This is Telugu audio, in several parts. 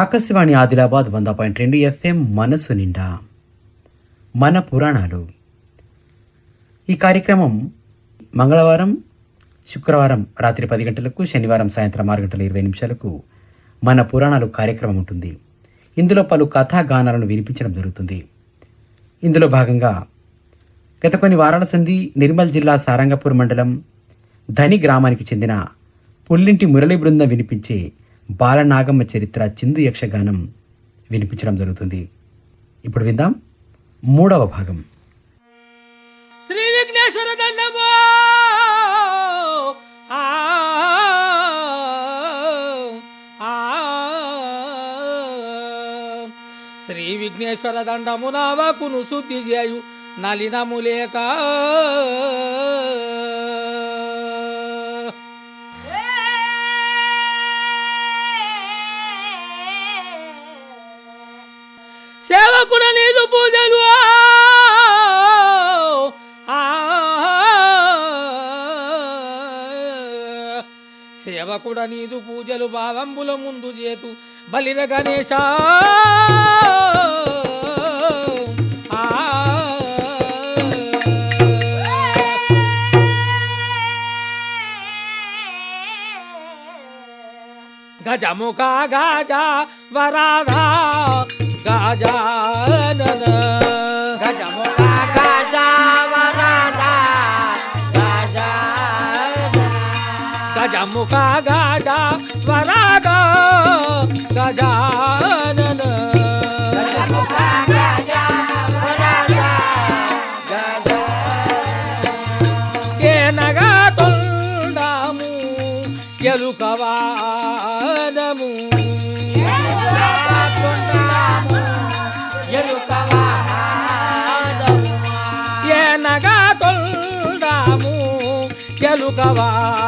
ఆకాశవాణి ఆదిలాబాద్ వంద పాయింట్ రెండు ఎఫ్ఎం మనసు నిండా. మన పురాణాలు. ఈ కార్యక్రమం మంగళవారం శుక్రవారం రాత్రి పది గంటలకు శనివారం సాయంత్రం ఆరు గంటల ఇరవై నిమిషాలకు మన పురాణాలు కార్యక్రమం ఉంటుంది. ఇందులో పలు కథా గానాలను వినిపించడం జరుగుతుంది. ఇందులో భాగంగా గత కొన్ని వారాల సంధి నిర్మల్ జిల్లా సారంగపూర్ మండలం ధని గ్రామానికి చెందిన పుల్లింటి మురళి బృందం వినిపించే బాలనాగమ్మ చరిత్ర చిందు యక్షగానం వినిపించడం జరుగుతుంది. ఇప్పుడు విందాం మూడవ భాగం. శ్రీ విఘ్నేశ్వర దండము! ఆ, ఆ, శ్రీ విఘ్నేశ్వర దండము నావకును శుద్ధి చేయు నలినము లేక సేవకుడ నీదు పూజలు భావంబుల ముందు చేతు. బలిర గణేశ! ఆ, గజముఖ గాజ వరాధా గజానన గజముఖ గజ వరాగ గజానన ఏనగా తొండాము ఎలుకవానము ఎలుకవాహనము, ఎలుకవాహనము. ఏనగా తొండాము ఎలుకవానము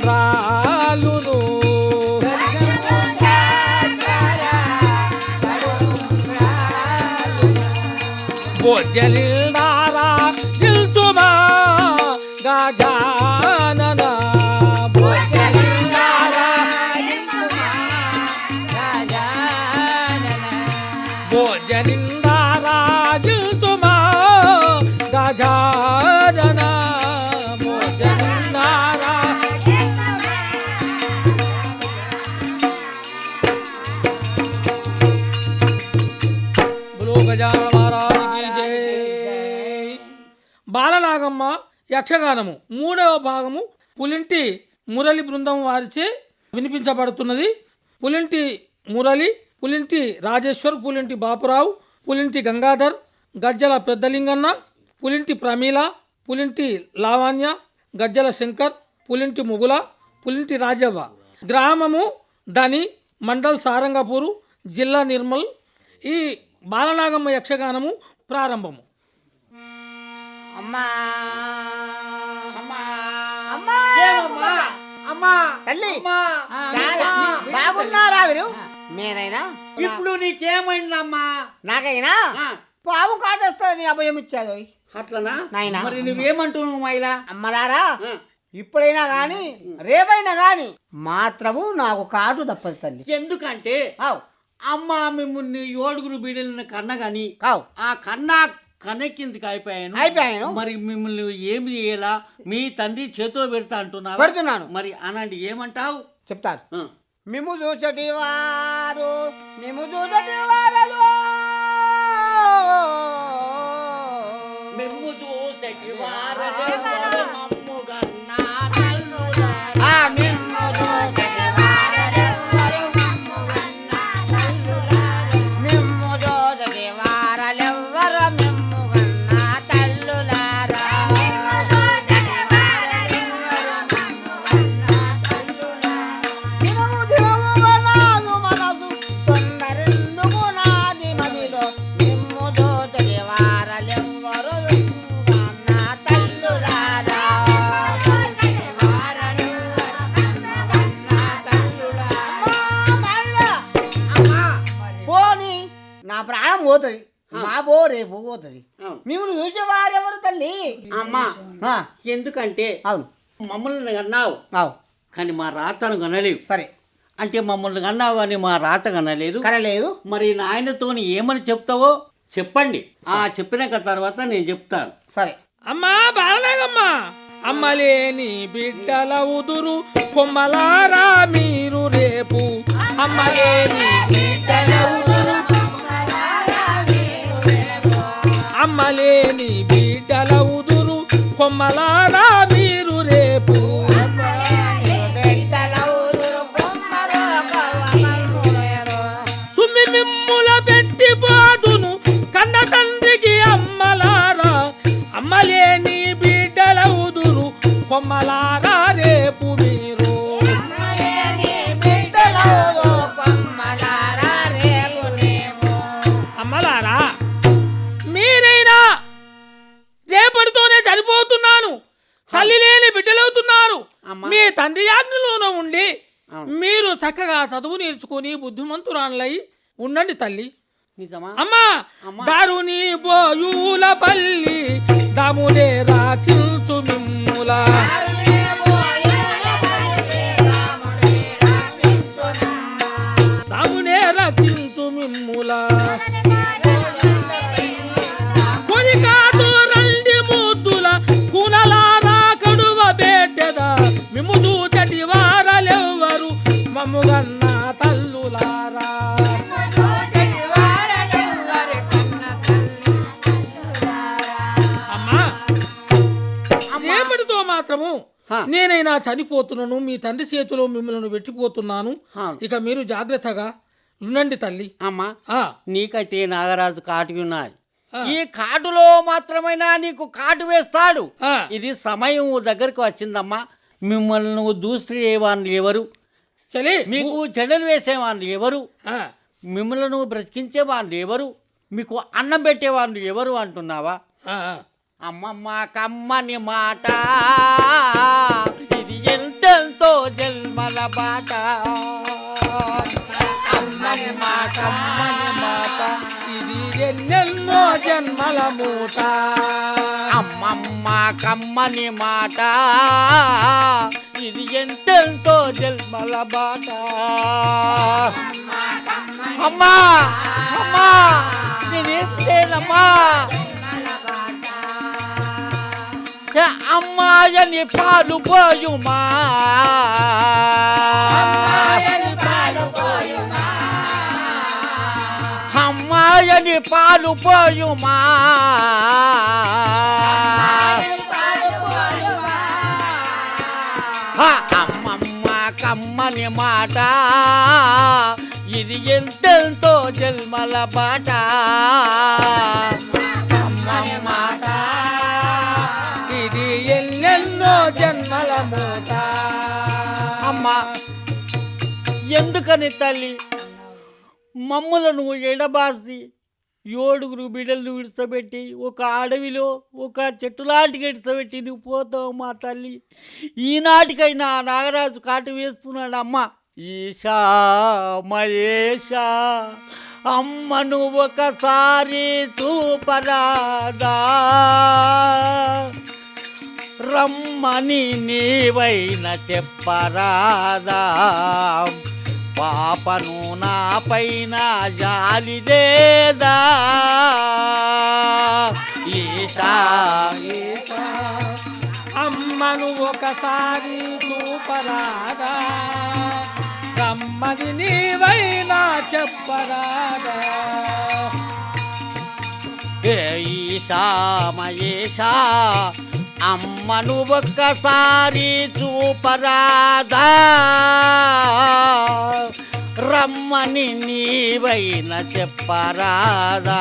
కడువుండ్రాలును బొజ్జలిల్డారా యక్షగానము. మూడవ భాగము పులింటి మురళి బృందం వారిచే వినిపించబడుతున్నది. పులింటి మురళి పులింటి రాజేశ్వర్ పులింటి బాపురావు పులింటి గంగాధర్ గజ్జల పెద్దలింగన్న పులింటి ప్రమీల పులింటి లావణ్య గజ్జల శంకర్ పులింటి ముగుల పులింటి రాజవ్వ. గ్రామము ధని మండల్ సారంగపూరు జిల్లా నిర్మల్. ఈ బాలనాగమ్మ యక్షగానము ప్రారంభము. అమ్మా. అమ్మా. అమ్మా. ఏమమ్మా? అమ్మా. తల్లి. చాలా. బాగున్నారా మీరు? మీరైనా ఇప్పుడు నీకేమైందమ్మా? నాకైనా? పాము కాటేస్తుంది అభయం ఇచ్చాడు అట్లనా? నాయనా. మరి నువ్వేమంటున్నావు మైలా అమ్మలారా ఇప్పుడైనా గాని రేపైనా గాని మాత్రము నాకు కాటు తప్పదు తల్లి. ఎందుకంటే అమ్మ మిమ్మల్ని ఏడుగురు బీడలను కన్న గాని కావు. ఆ కన్నా కనెక్కిందికి అయిపోయాను అయిపోయాను. మరి మిమ్మల్ని ఏమి చేయాలా? మీ తండ్రి చేతిలో పెడతా అంటున్నావా? పెడుతున్నాను. మరి అనండి ఏమంటావు? చెప్తాను. మిము చూచటి వారు మిము చూచటి వారలు మిమ్ము చూసెటి వారలెవ్వరు తెలిసిపోతుంది అవును. మిమ్మల్ని చూసేవారెవరు తల్లి? అమ్మా ఎందుకంటే అవును. మమ్మల్ని కన్నావు. అవు. కానీ మా రాతను కనలేవు. సరే. అంటే మమ్మల్ని కన్నావు కానీ మా రాత కనలేదు. కనలేదు. మరి నాయనతోని ఏమని చెప్తావో చెప్పండి. ఆ చెప్పినాక తర్వాత నేను చెప్తాను. సరే. అమ్మా బాలనాగమ్మా అమ్మలేని బిడ్డల ఉదురు కొమ్మలారా మీరు రేపు. అమ్మలేని బిడ్డల బొమ్మలారా మీరు రేపు. సుమ్మి మిమ్ముల పెట్టి బాదును కన్న తండ్రికి అమ్మలారా. అమ్మలేని బిడ్డల బొమ్మలారా నేర్చుకుని బుద్ధిమంతురాలై ఉండండి తల్లి. నిజమా? అమ్మా. దారుని బోయుల పల్లి రాచిల్చు మిమ్ముల. రేపటితో మాత్రము. నేనైనా చనిపోతున్నాను మీ తండ్రి చేతిలో మిమ్మల్ని పెట్టిపోతున్నాను. ఇక మీరు జాగ్రత్తగా ఉండండి తల్లి. అమ్మా నీకైతే నాగరాజు కాటు ఉన్నాయి. ఈ కాటులో మాత్రమైనా నీకు కాటు వేస్తాడు. ఇది సమయం దగ్గరికి వచ్చిందమ్మా. మిమ్మల్ని నువ్వు దూసరేవాళ్ళు ఎవరు? చలి. మీకు చెడలు వేసేవాళ్ళు ఎవరు? మిమ్మల్ని నువ్వు బ్రతికించే వాళ్ళు ఎవరు? మీకు అన్నం పెట్టేవాళ్ళు ఎవరు అంటున్నావా. అమ్మమ్మ కమ్మని మాట. ఇది ఎంతెంతో జన్మల బాట. అమ్మమ్మ కమ్మని మాట. ఇది ఎన్నెన్నో జన్మల మూట. అమ్మమ్మ కమ్మని మాట. ఇది ఎంతెంతో జన్మల బాట. అమ్మా అమ్మా. అమ్మాయని పాలు పోయుమా అమ్మాయని పాలు పోయుమా అమ్మమ్మ కమ్మని మాట. ఇది ఎంతెంతో జన్మల బాట అమ్మమ్మ మాట. ఎందుకని తల్లి? మమ్ములను ఎడబాసి ఏడుగురు బిడ్డలను విడిచబెట్టి ఒక అడవిలో ఒక చెట్టు లాంటికి విడిచబెట్టి నువ్వు పోతావు మా తల్లి. ఈనాటికైనా నాగరాజు కాటు వేస్తున్నాడు అమ్మ మహేష మహేషా అమ్మను ఒకసారి చూపరాదా? రమ్మని నీవైన చెప్పరాదా? పాపను నా పైన జాలి లేదా ఈశా అమ్మను ఒకసారి చూపరాదా రమ్మని నీవైనా చెప్పరాదా ఏ ఈశా మహేషా అమ్మను ఒక్కసారి చూపరాదా? రమ్మని నీవైన చెప్పరాదా?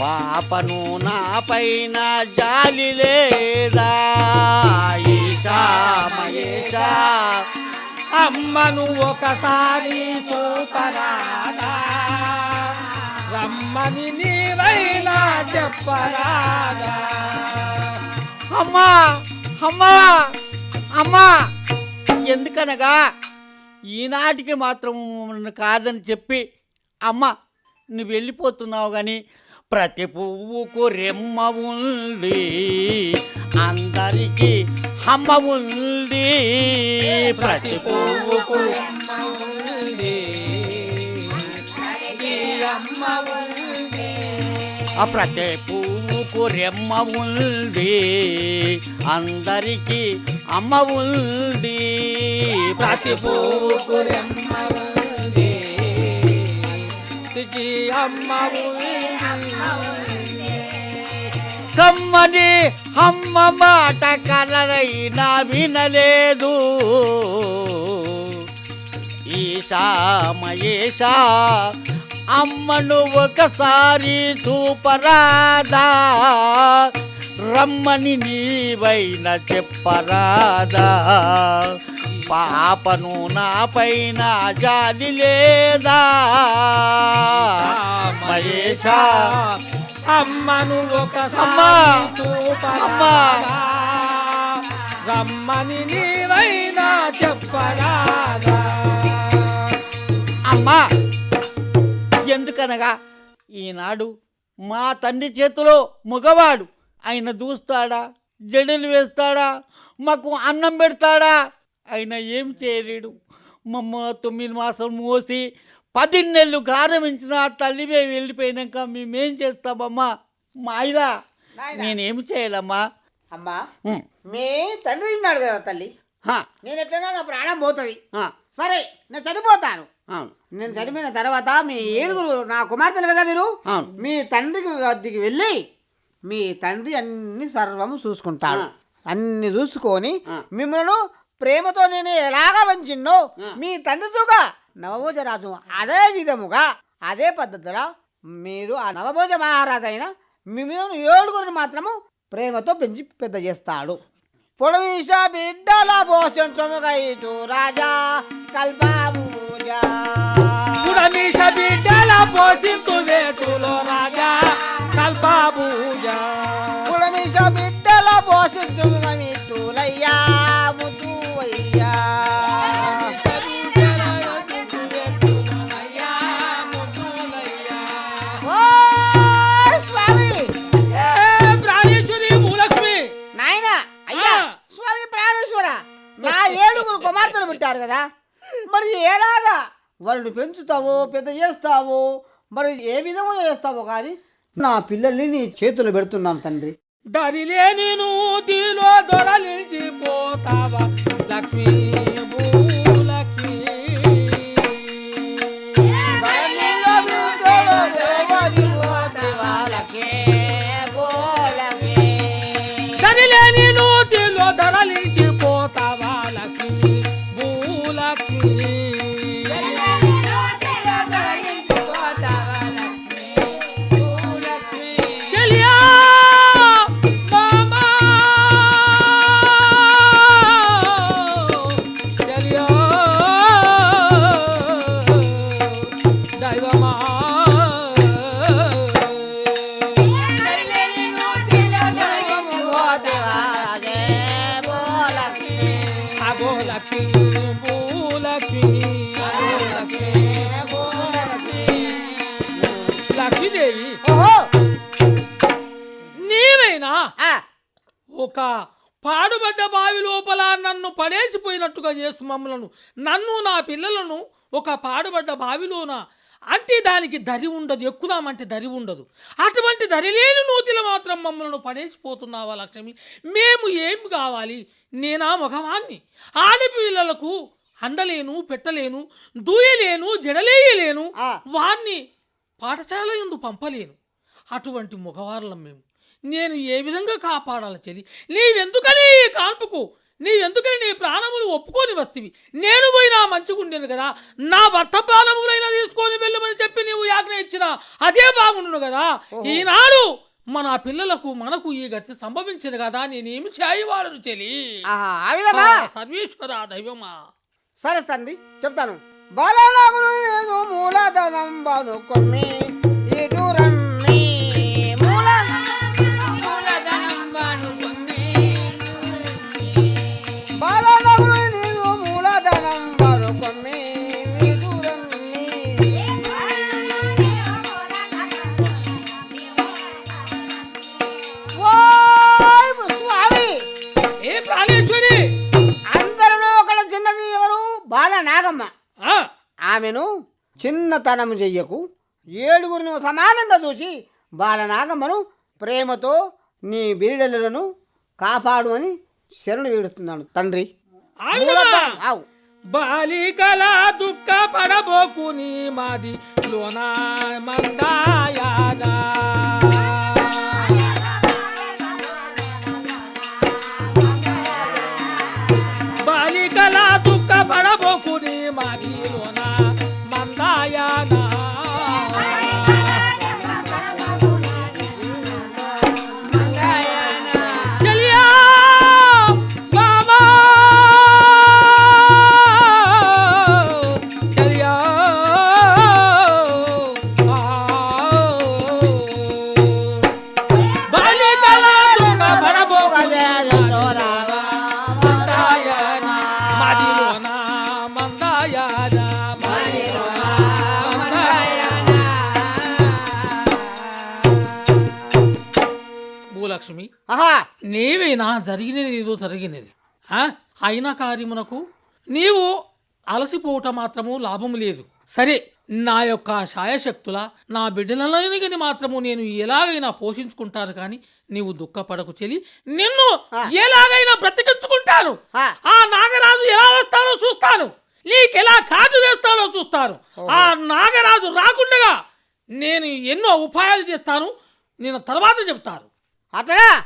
పాపను నా పైన జాలి లేదా? ఈశా మహేషా అమ్మను ఒకసారి చూపరాదా? రమ్మని అమ్మా అమ్మా అమ్మా. ఎందుకనగా ఈనాటికి మాత్రం కాదని చెప్పి అమ్మ నువ్వు వెళ్ళిపోతున్నావు కానీ ప్రతి పువ్వుకు రెమ్మ ఉంది. అందరికీ అమ్మ ఉంది. ప్రతి పువ్వుకు ఉంది. ఆ ప్రతి పువ్వుకు రెమ్మ ఉంది అందరికీ అమ్మ ఉంది ప్రతి పూకు రెమ్మ ఉంది అమ్మ ఉంది కమ్మని అమ్మ మాట కలరైనా వినలేదు. ఈశా మయేషా అమ్మను ఒకసారి చూపరాదా రమ్మని నీవైన చెప్పరాదా పాపను నా పైన జాలి లేదా మహేషా అమ్మను అమ్మా! ఒకసారి! చూపరాదా? రమ్మని నీవైనా చెప్పరాదా అమ్మా ఎందుకనగా ఈనాడు మా తండ్రి చేతిలో మగవాడు. ఆయన దూస్తాడా? జడలు వేస్తాడా? మాకు అన్నం పెడతాడా? ఆయన ఏం చేయలేడు. మమ్మ తొమ్మిది మాసం మోసి పది నెలలు గారమించిన తల్లివే వెళ్ళిపోయినాక మేమేం చేస్తామమ్మా? మాయిదా? నాయనా. నేనేం చేయాలమ్మా? అమ్మా మీ తండ్రి ఉన్నాడు కదా తల్లి. నేను ఎట్లైనా నా ప్రాణం పోతుంది. సరే నేను చనిపోతాను. నేను చనిపోయిన తర్వాత మీ ఏడుగురు నా కుమార్తెలు కదా మీరు. మీ తండ్రికి వద్దకి వెళ్ళి మీ తండ్రి అన్ని సర్వము చూసుకుంటాడు. అన్ని చూసుకొని. మిమ్మల్ని ప్రేమతో నేను ఎలాగా వంచిన్నో. మీ తండ్రి చూగా నవభోజరాజు అదే విధముగా అదే పద్ధతిలో మీరు ఆ నవభోజ మహారాజు అయిన మిమ్మల్ని ఏడుగురిని మాత్రము ప్రేమతో పెంచి పెద్ద చేస్తాడు పొడవీస బిడ్డల పోషించముగా ఇటు రాజా కల్పాబూజా పుడమీష బిడ్డల పోషింతు వేటులో రాజా కల్పాబూజ పొడవీస బిడ్డల పోషించముగా ఇటులయ్యా అది ఎలాగా? వాళ్ళని పెంచుతావో పెద్ద చేస్తావో మరి ఏ విధంగా చేస్తావో కానీ నా పిల్లల్ని నీ చేతులు పెడుతున్నాను తండ్రి. దరిలేని నూతిలో దొరలించిపోతావా లక్ష్మీ బావిలోన? అంటే దానికి దరి ఉండదు ఎక్కుదామంటే దరి ఉండదు. అటువంటి దరి లేని నూతిలో మాత్రం మమ్మల్ని పడేసిపోతున్నావా లక్ష్మి? మేము ఏం కావాలి? నేనా మగవాన్ని ఆడపిల్లలకు అండలేను పెట్టలేను దూయలేను జడలేయలేను. వాణ్ణి పాఠశాల ఎందు పంపలేను. అటువంటి మగవాళ్ళం మేము. నేను ఏ విధంగా కాపాడాలి చెల్లి? నీవెందుకని కాన్పుకు? నీవెందుకని నీ ప్రాణములు ఒప్పుకొని వస్తివి? నేను పోయినా మంచిగుండేను కదా? నా భర్త ప్రాణములైనా తీసుకొని వెళ్ళమని చెప్పి నీవు యాజ్ఞ ఇచ్చిన అదే బాగుండును కదా? ఈనాడు మన పిల్లలకు మనకు ఈ గతి సంభవించింది కదా నేనేమి చేయవాడను చెలి. సర్వేశ్వర దైవమా. సరే తండ్రి చెప్తాను. బాలనాగులు నేను మూలధనం బాను ఆమెను చిన్నతనం చెయ్యకు. ఏడుగురిని సమానంగా చూసి బాలనాగమ్మను ప్రేమతో నీ బీడలను కాపాడు అని శరణు వేడుస్తున్నాను తండ్రి. ఆవు. బాలికల దుఃఖ పడబోకు నీ మాది. లోన మందాయాగా జరిగినది ఏదో జరిగినది? అయిన కార్యమునకు నీవు అలసిపోవట మాత్రము లాభము లేదు. సరే నా యొక్క శాయశక్తుల నా బిడ్డలని మాత్రము నేను ఎలాగైనా పోషించుకుంటాను కానీ నీవు దుఃఖపడకు చెలి. నిన్ను ఎలాగైనా బ్రతికించుకుంటాను. ఆ. నాగరాజు ఎలా వస్తాడో చూస్తాను. నీకు ఎలా కాటు వేస్తాడో చూస్తాను. ఆ నాగరాజు రాకుండగా నేను ఎన్నో ఉపాయాలు చేస్తాను. నేను తర్వాత చెప్తాను. అతడా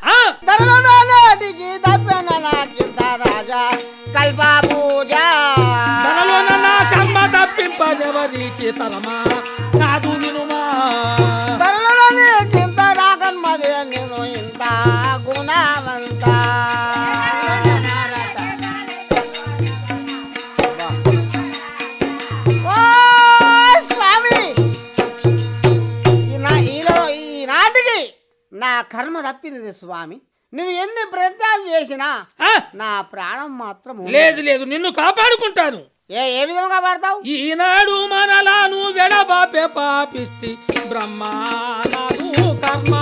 కల్ప పూజ. తనలోన నా కమ్మ తప్పింపదెవరికి తరమా కాదు కర్మ తప్పినది స్వామి. నువ్వు ఎన్ని ప్రయత్నాలు చేసినా నా ప్రాణం మాత్రం. లేదు లేదు నిన్ను కాపాడుకుంటాను. ఏ ఏ విధంగా పడతావు ఈనాడు మనలాను వెడబాపే పాపిష్టి బ్రహ్మానాదు కర్మ.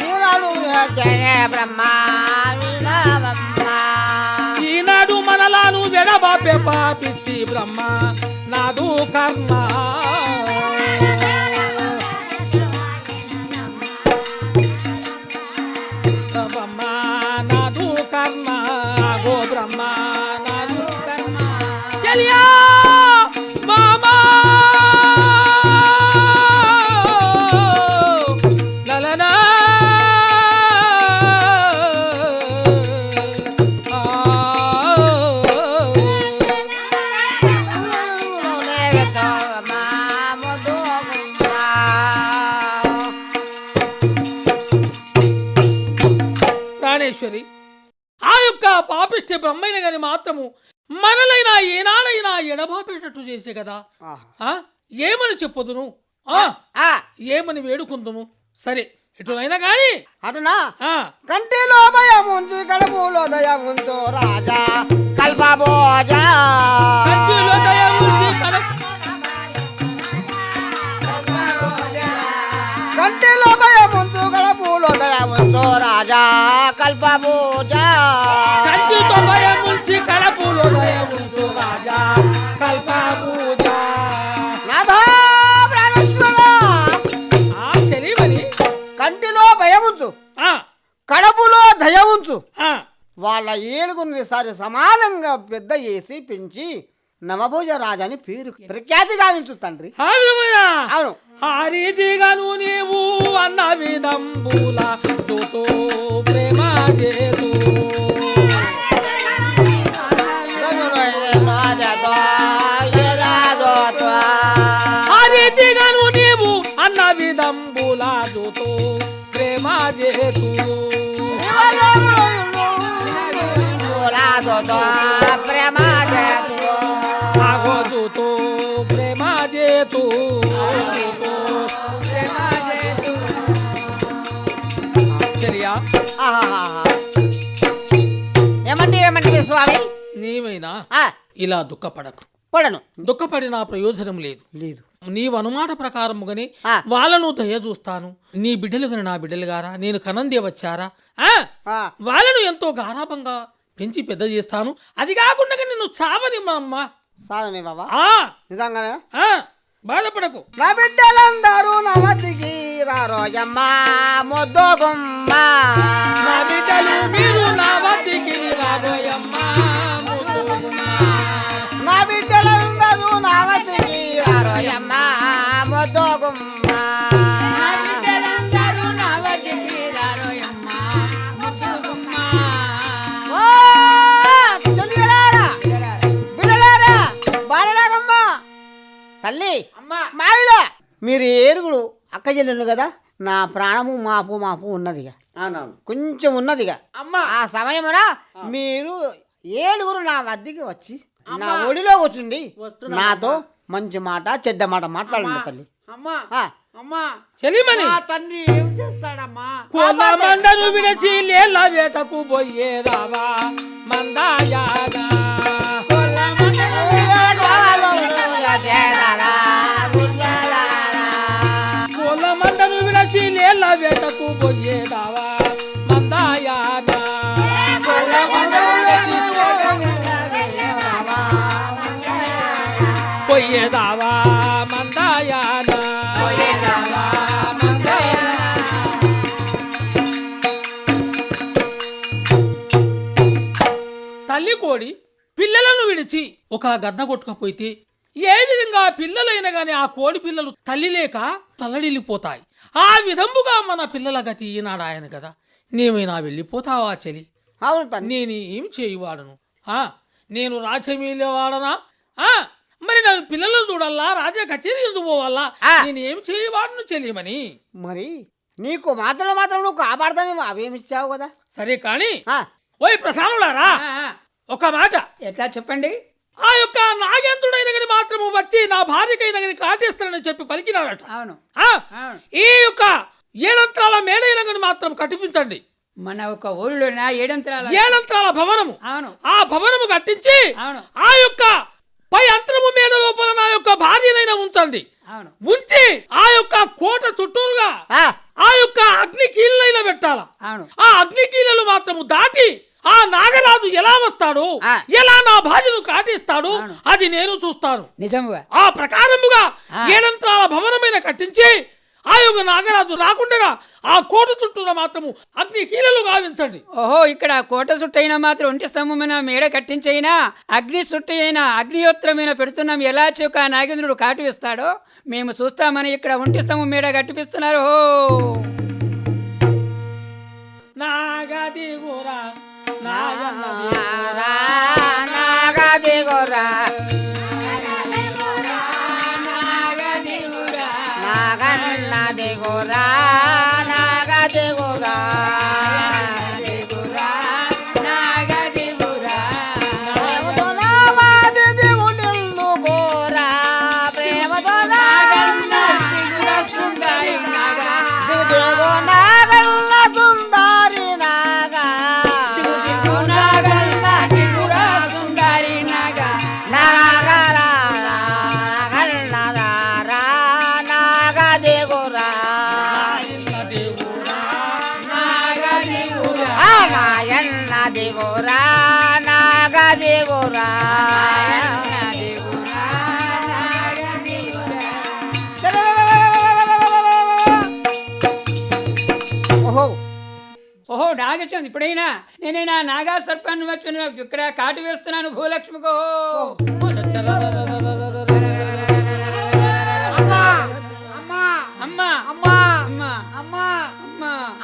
ఈనాడు బ్రహ్మ మనలాను వెడబాపే పాపిష్టి బ్రహ్మ నాదు కర్మ. మాత్రము మనలైనా ఏనాడైనా ఎడబాపేటట్టు చేసే కదా. ఏమని చెప్పదును? ఆ? ఆ, ఏమని వేడుకుందుము సరే ఎటులైనా కానీ. అతనా ఆ. కంటిలో భయం ఉంచి కడుపులో దయం ఉంచు రాజా కల్పభోజ కంటిలో దయ ఉంచి. కంటిలో భయం ఉంచు కడుపులో దయం ఉంచు రాజా కల్పభోజ ఉంచు రాజా ఆ కంటిలో భయం ఉంచు కడుపులో దయ ఉంచు ఆ. వాళ్ళ ఏడుగురిని సరి సమానంగా పెద్ద చేసి పెంచి నవభోజ రాజని పేరు ప్రఖ్యాతి గావించు తండ్రి. అవును. ఆ రీతిగాను నీవు అన్న విధంబుల జోతో ప్రేమ చేతు. ఆ రీతిగాను నీవు అన్న విధంబుల జోతో ప్రేమ చేతు ప్రేమ ఆగో జోతో ప్రేమ చేతు చర్యా ఏమండి ఏమండి స్వామి? నీవైనా? ఇలా దుఃఖపడకు. పడను. దుఃఖపడిన ప్రయోజనం లేదు. లేదు. నీవు అనుమాట ప్రకారముగానే. వాళ్ళను దయ చూస్తాను నీ బిడ్డలు గని నా బిడ్డలు గారా నేను కనందే వచ్చారా? వాళ్ళను ఎంతో గారాభంగా పెంచి పెద్ద చేస్తాను. అది కాకుండా నిన్ను చావని మా అమ్మ బాబా నిజంగానే? ఆ, బాధపడకు. నా బిడ్డలందరూ నవతికి రారోయమ్మ ముద్దోగుమ్మ. నా బిడ్డలు మీరు నా వద్దకి తల్లి అమ్మా. మావిల మీరు ఏరుగుడు అక్క చెల్లెలు కదా నా ప్రాణము మాపు మాపు ఉన్నదిగా. కొంచెం ఉన్నదిగా. అమ్మా. ఆ సమయమున మీరు ఏడుగురు నా వద్దకి వచ్చి నా ఒడిలో కూర్చుండి వస్తున్నాం, నాతో మంచి మాట చెడ్డ మాట మాట్లాడండి తల్లి. అమ్మా అమ్మా. చెలిమని తండ్రి ఏం చేస్తాడమ్మా? కోల మండను విడచి లేళ్ళ వేటకు పోయేదావా మందాయాగా ఒక గద్ద కొట్టుకపోతే ఏ విధంగా పిల్లలైనా గాని ఆ కోడి పిల్లలు తల్లి లేక తల్లడిల్లిపోతాయి. ఆ విధముగా మన పిల్లల గతి ఈనాడు ఆయన కదా. నీమైనా వెళ్ళిపోతావా చెలి? అవును నేను ఏం చేయువాడను? ఆ, నేను రాజమీలే వాడనా ఆ, మరి నేను పిల్లలు చూడాలా? రాజా కచేరీ ఎందుకు పోవాలా. నేను ఏం చేయవాడను చెలియమని మరి నీకు మాత్రం మాత్రం నువ్వు కాపాడతానే అవేమిచ్చావు కదా? సరే కానీ ఓయ్ ప్రధానులారా ఒక మాట. ఎట్లా చెప్పండి? ఆ యొక్క నాగేంద్రుడైన గని మాత్రము వచ్చి నా భార్యకైన గని కాటేస్తానని చెప్పి పలికినాడట. అవును. ఈ యొక్క ఏడంత్రాల మేడైన గని మాత్రం కట్టిపించండి మన ఒక ఊళ్ళోన ఏడంతరాల? ఏడంత్రాల భవనము. అవును. ఆ భవనము కట్టించి అవును. ఆ యొక్క పై అంతరము మేడ లోపల నా యొక్క భార్యనైనా ఉంచండి. ఉంచి ఆ యొక్క కోట చుట్టూరుగా ఆ, యొక్క అగ్ని కీళ్ళైనా పెట్టాలా ఆ అగ్ని కీలలు మాత్రము దాటి ఆ నాగరాజు ఎలా వస్తాడు. ఎలా నా భార్యను కాటిస్తాడు. అది నేను చూస్తాను నిజముగా ఆ ప్రకారముగా. ఏడంత్రాల భవనమైన కట్టించి ఆ యొక్క నాగరాజు రాకుండా ఆ కోట చుట్టూరా మాత్రము అగ్ని కీలలు గావించండి ఓహో ఇక్కడ కోట సుట్టైనా మాత్రం ఒంటి స్తంభమైన మేడ కట్టించైనా అగ్ని సుట్టు అయినా అగ్నియోత్రమైన పెడుతున్నాం ఎలా చెక్క నాగేంద్రుడు కాటు ఇస్తాడో మేము చూస్తామని ఇక్కడ ఒంటి స్తంభం మేడ కట్టిపిస్తున్నారు ఓ નારાયણ ఓహో. ఓహో నాగచంద్ ఇప్పుడైనా నేనైనా నాగా సర్పాన్ని వచ్చిన ఇక్కడ కాటు వేస్తున్నాను భూలక్ష్మికో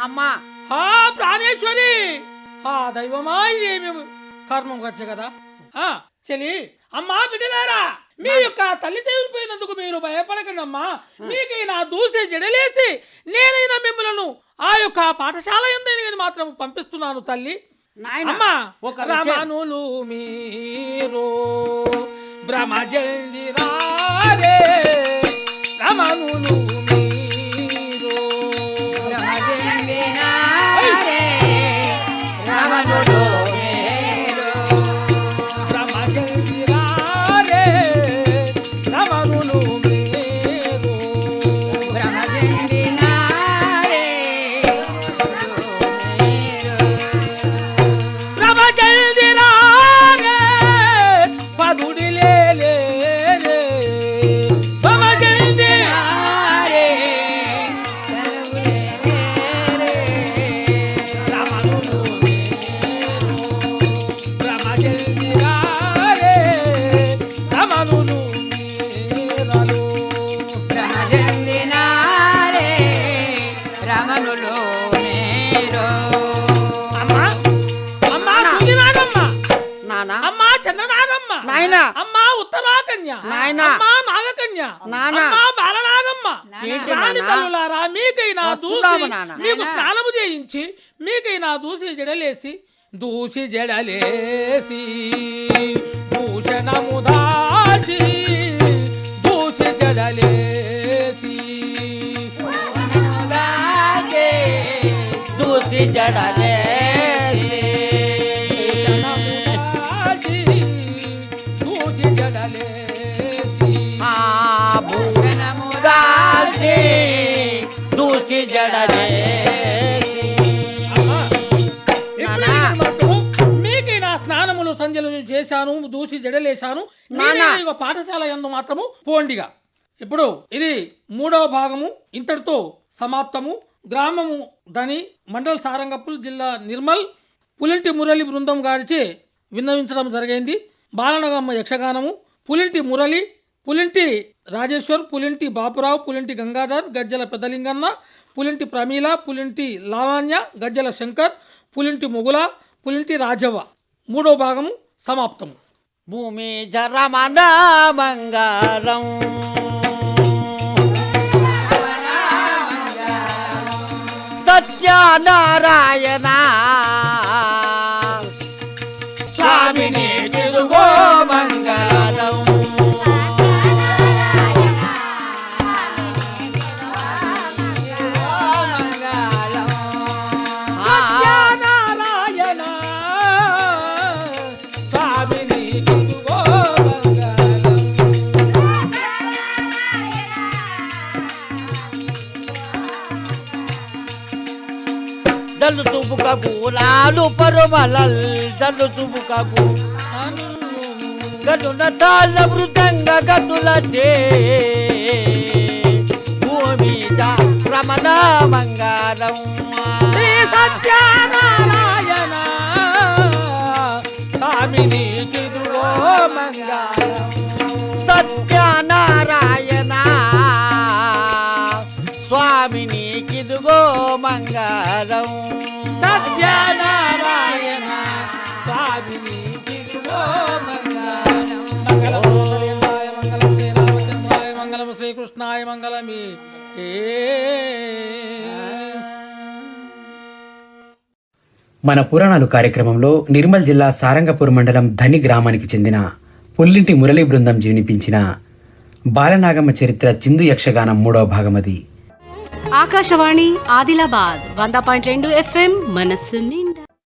అమ్మా ప్రాణేశ్వరి! హా దైవమా ఇదేమి? కర్మం వచ్చే కదా. చెలి అమ్మా బిడ్డలారా! మీ యొక్క తల్లి చదివిపోయినందుకు మీరు భయపడకండి అమ్మా మీకైనా దూసే జడలేసి నేనైనా మిమ్మల్ని ఆ యొక్క పాఠశాల ఎందైనా మాత్రం పంపిస్తున్నాను తల్లి. అమ్మా. రమణులు మీరు బ్రహ్మజండి రారే రమణులు దూసి జడలేసి భూషణము దాచి దూసి జడలేసి దూసి జడలే చేశాను దూసి జడలేశాను. పాఠశాల యందు మాత్రము పోండిగా. ఇప్పుడు ఇది మూడవ భాగము. ఇంతటితో సమాప్తము. గ్రామము దని మండల సారంగపూర్ జిల్లా నిర్మల్ పులింటి మురళి బృందం గారిచే విన్నవించడం జరిగింది. బాలనగమ్మ యక్షగానము. పులింటి మురళి పులింటి రాజేశ్వర్ పులింటి బాపురావు పులింటి గంగాధర్ గజ్జల పెద్దలింగన్న పులింటి ప్రమీల పులింటి లావణ్య గజ్జల శంకర్ పులింటి మొగుల పులింటి రాజవ్వ. మూడో భాగము. సమాప్తము. భూమి జరమణ మంగళం సత్యనారాయణ కబు లాలు పరుమలల్ జల్లు చూపు కబు గనున తాళ మృదంగ గతుల చే భూమి రమణ మంగళం శ్రీ సత్యనారాయణ స్వామిని ఇదిగో మంగళం. సత్యనారాయణ స్వామిని కిదుగో మంగళం మన పురాణాలు కార్యక్రమంలో నిర్మల్ జిల్లా సారంగపూర్ మండలం ధని గ్రామానికి చెందిన పుల్లింటి మురళీ బృందం జీవినిపించిన బాలనాగమ్మ చరిత్ర చిందు యక్షగానం మూడవ భాగమది ఆకాశవాణి ఆదిలాబాద్ వంద పాయింట్ రెండు ఎఫ్ఎం మనస్సు నిండా.